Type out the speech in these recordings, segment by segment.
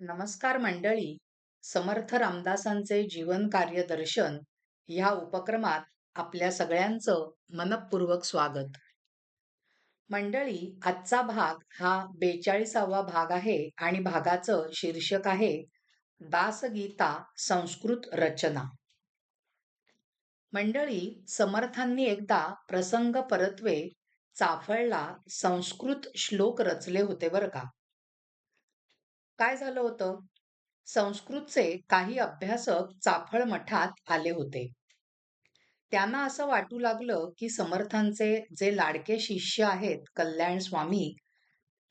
नमस्कार मंडळी. समर्थ रामदासांचे जीवन कार्य दर्शन ह्या उपक्रमात आपल्या सगळ्यांचं मनपूर्वक स्वागत. मंडळी आजचा भाग हा बेचाळीसावा भाग आहे आणि भागाचं शीर्षक आहे दासगीता संस्कृत रचना. मंडळी समर्थांनी एकदा प्रसंग परत्वे चाफळला संस्कृत श्लोक रचले होते बरं का? काय झालं होतं? संस्कृतचे काही अभ्यासक चाफळ मठात आले होते. त्यांना असं वाटू लागलं की समर्थांचे जे लाडके शिष्य आहेत कल्याण स्वामी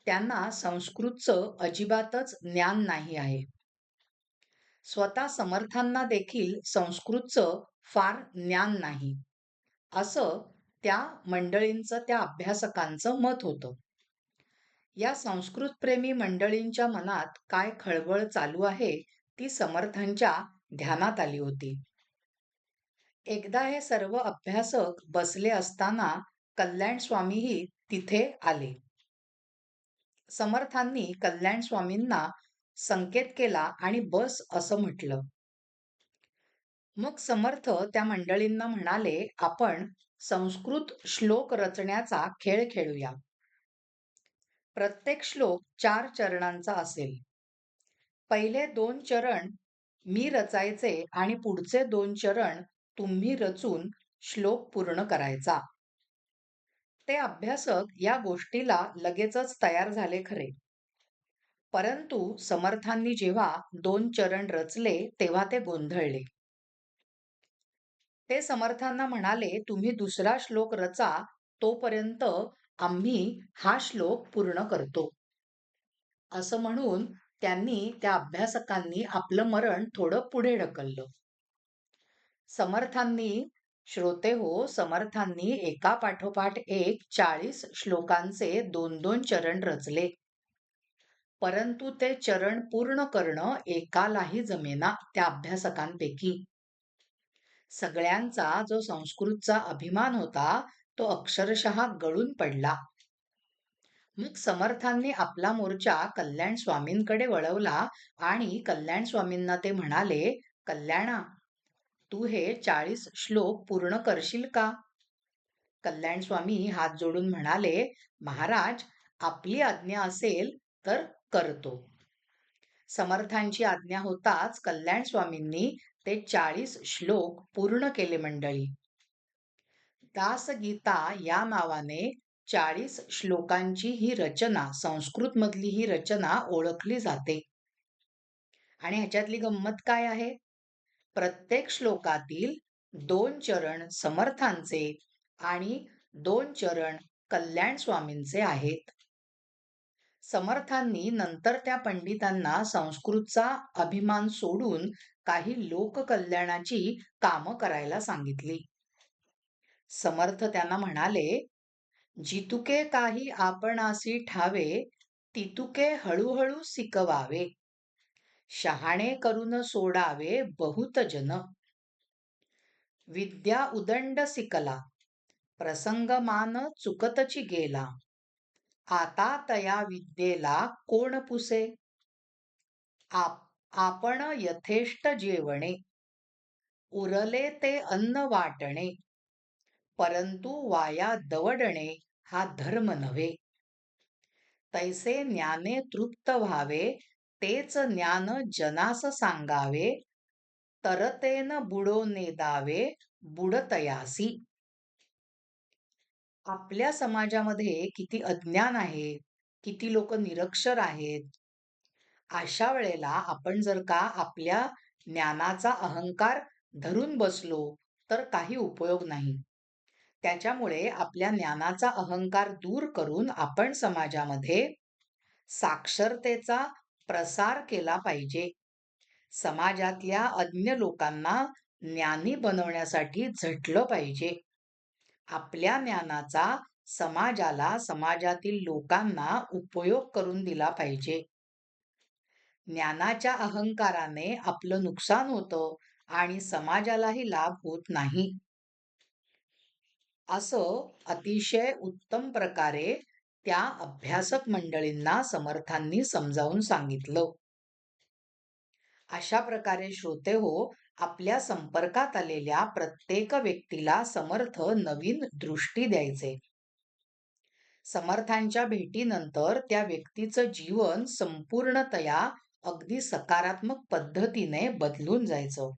त्यांना संस्कृतचं अजिबातच ज्ञान नाही आहे. स्वतः समर्थांना देखील संस्कृतचं फार ज्ञान नाही. असं त्या मंडळींचं त्या अभ्यासकांचं मत होतं. या संस्कृतप्रेमी मंडळींच्या मनात काय खळबळ चालू आहे ती समर्थांच्या ध्यानात आली होती. एकदा हे सर्व अभ्यासक बसले असताना कल्याण स्वामीही तिथे आले. समर्थांनी कल्याण स्वामींना संकेत केला आणि बस असं म्हटलं. मग समर्थ त्या मंडळींना म्हणाले आपण संस्कृत श्लोक रचण्याचा खेळ खेळूया. प्रत्येक श्लोक चार चरणांचा असेल. पहिले दोन चरण मी रचायचे आणि पुढचे दोन चरण तुम्ही रचून श्लोक पूर्ण करायचा. ते अभ्यासक या गोष्टीला लगेचच तयार झाले खरे. परंतु समर्थांनी जेव्हा दोन चरण रचले तेव्हा ते गोंधळले. ते समर्थांना म्हणाले तुम्ही दुसरा श्लोक रचा तोपर्यंत आम्ही हा श्लोक पूर्ण करतो. असं म्हणून त्यांनी त्या अभ्यासकांनी आपलं मरण थोडं पुढे ढकललं. समर्थांनी श्रोते हो समर्थांनी एका पाठोपाठ एक चाळीस श्लोकांचे दोन दोन चरण रचले. परंतु ते चरण पूर्ण करणं एकालाही जमेना त्या अभ्यासकांपैकी. सगळ्यांचा जो संस्कृतचा अभिमान होता तो अक्षरशः गळून पडला. मग समर्थांनी आपला मोर्चा कल्याण स्वामींकडे वळवला आणि कल्याण स्वामींना ते म्हणाले कल्याणा तू हे चाळीस श्लोक पूर्ण करशील का? कल्याण स्वामी हात जोडून म्हणाले महाराज आपली आज्ञा असेल तर करतो. समर्थांची आज्ञा होताच कल्याण स्वामींनी ते चाळीस श्लोक पूर्ण केले मंडळी. दासगीता या नावाने चाळीस श्लोकांची ही रचना संस्कृत मधली ही रचना ओळखली जाते. आणि ह्याच्यातली गंमत काय आहे? प्रत्येक श्लोकातील दोन चरण समर्थांचे आणि दोन चरण कल्याण स्वामींचे आहेत. समर्थांनी नंतर त्या पंडितांना संस्कृतचा अभिमान सोडून काही लोककल्याणाची कामं करायला सांगितली. समर्थ त्यांना म्हणाले जितुके काही आपणासी ठावे तितुके हळूहळू सिकवावे. शहाणे करून सोडावे बहुत जन. विद्या उदंड सिकला प्रसंगमान चुकतची गेला. आता तया विद्येला कोण पुसे? आप आपण यथेष्ट जेवणे. उरले ते अन्न वाटणे. परंतु वाया दवडणे हा धर्म नव्हे. तैसे ज्ञाने तृप्त व्हावे तेच ज्ञान जनास सांगावे तरतेन बुडो नेदावे बुडतयासी. आपल्या समाजामध्ये किती अज्ञान आहे किती लोक निरक्षर आहेत अशा वेळेला आपण जर का आपल्या ज्ञानाचा अहंकार धरून बसलो तर काही उपयोग नाही. त्याच्यामुळे आपल्या ज्ञानाचा अहंकार दूर करून आपण समाजामध्ये साक्षरतेचा प्रसार केला पाहिजे. समाजातल्या अज्ञ लोकांना ज्ञानी बनवण्यासाठी झटलं पाहिजे. आपल्या ज्ञानाचा समाजाला समाजातील लोकांना उपयोग करून दिला पाहिजे. ज्ञानाच्या अहंकाराने आपलं नुकसान होतं आणि समाजालाही लाभ होत नाही. असं अतिशय उत्तम प्रकारे त्या अभ्यासक मंडळींना समर्थांनी समजावून सांगितलं. अशा प्रकारे श्रोते हो आपल्या संपर्कात आलेल्या प्रत्येक व्यक्तीला समर्थ नवीन दृष्टी द्यायचे. समर्थांच्या भेटीनंतर त्या व्यक्तीचं जीवन संपूर्णतया अगदी सकारात्मक पद्धतीने बदलून जायचं.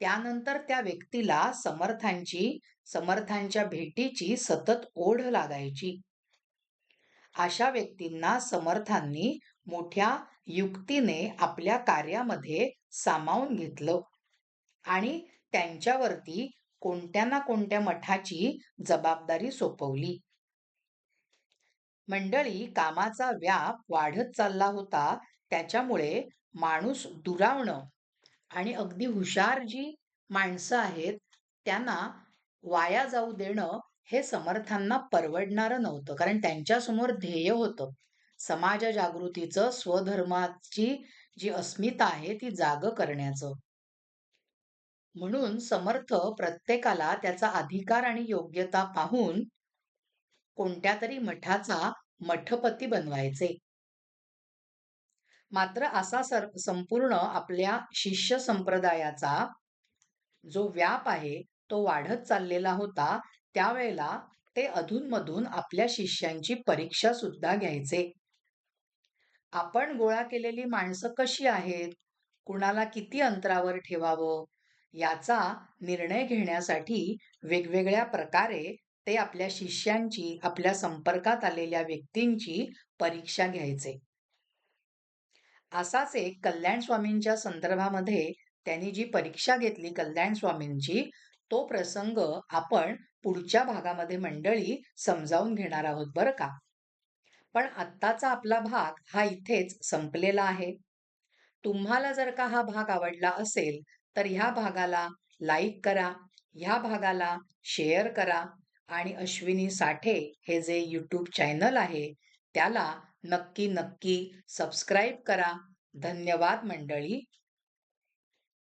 त्यानंतर त्या व्यक्तीला समर्थांची समर्थांच्या भेटीची सतत ओढ लागायची. अशा व्यक्तींना समर्थांनी मोठ्या युक्तीने आपल्या कार्यामध्ये सामावून घेतलं आणि त्यांच्यावरती कोणत्या ना कोणत्या मठाची जबाबदारी सोपवली. मंडळी कामाचा व्याप वाढत चालला होता त्याच्यामुळे माणूस दुरावणं आणि अगदी हुशार जी माणसं आहेत त्यांना वाया जाऊ देणं हे समर्थांना परवडणारं नव्हतं. कारण त्यांच्यासमोर ध्येय होतं. समाज जागृतीचं स्वधर्माची जी अस्मिता आहे ती जाग करण्याचं. म्हणून समर्थ प्रत्येकाला त्याचा अधिकार आणि योग्यता पाहून कोणत्या तरी मठाचा मठपती बनवायचे. मात्र असा सर संपूर्ण आपल्या शिष्य संप्रदायाचा जो व्याप आहे तो वाढत चाललेला होता त्यावेळेला ते अधूनमधून आपल्या शिष्यांची परीक्षा सुद्धा घ्यायचे. आपण गोळा केलेली माणसं कशी आहेत? कुणाला किती अंतरावर ठेवावं? याचा निर्णय घेण्यासाठी वेगवेगळ्या प्रकारे ते आपल्या शिष्यांची आपल्या संपर्कात आलेल्या व्यक्तींची परीक्षा घ्यायचे. असाच एक कल्याण स्वामींच्या संदर्भामध्ये त्यांनी जी परीक्षा घेतली कल्याण स्वामींची तो प्रसंग आपण पुढच्या भागामध्ये मंडळी समजावून घेणार आहोत बरं का? पण आत्ताचा आपला भाग हा इथेच संपलेला आहे. तुम्हाला जर का हा भाग आवडला असेल तर ह्या भागाला लाईक करा ह्या भागाला शेअर करा आणि अश्विनी साठे हे जे यूट्यूब चॅनल आहे त्याला नक्की नक्की सबस्क्राईब करा. धन्यवाद मंडळी.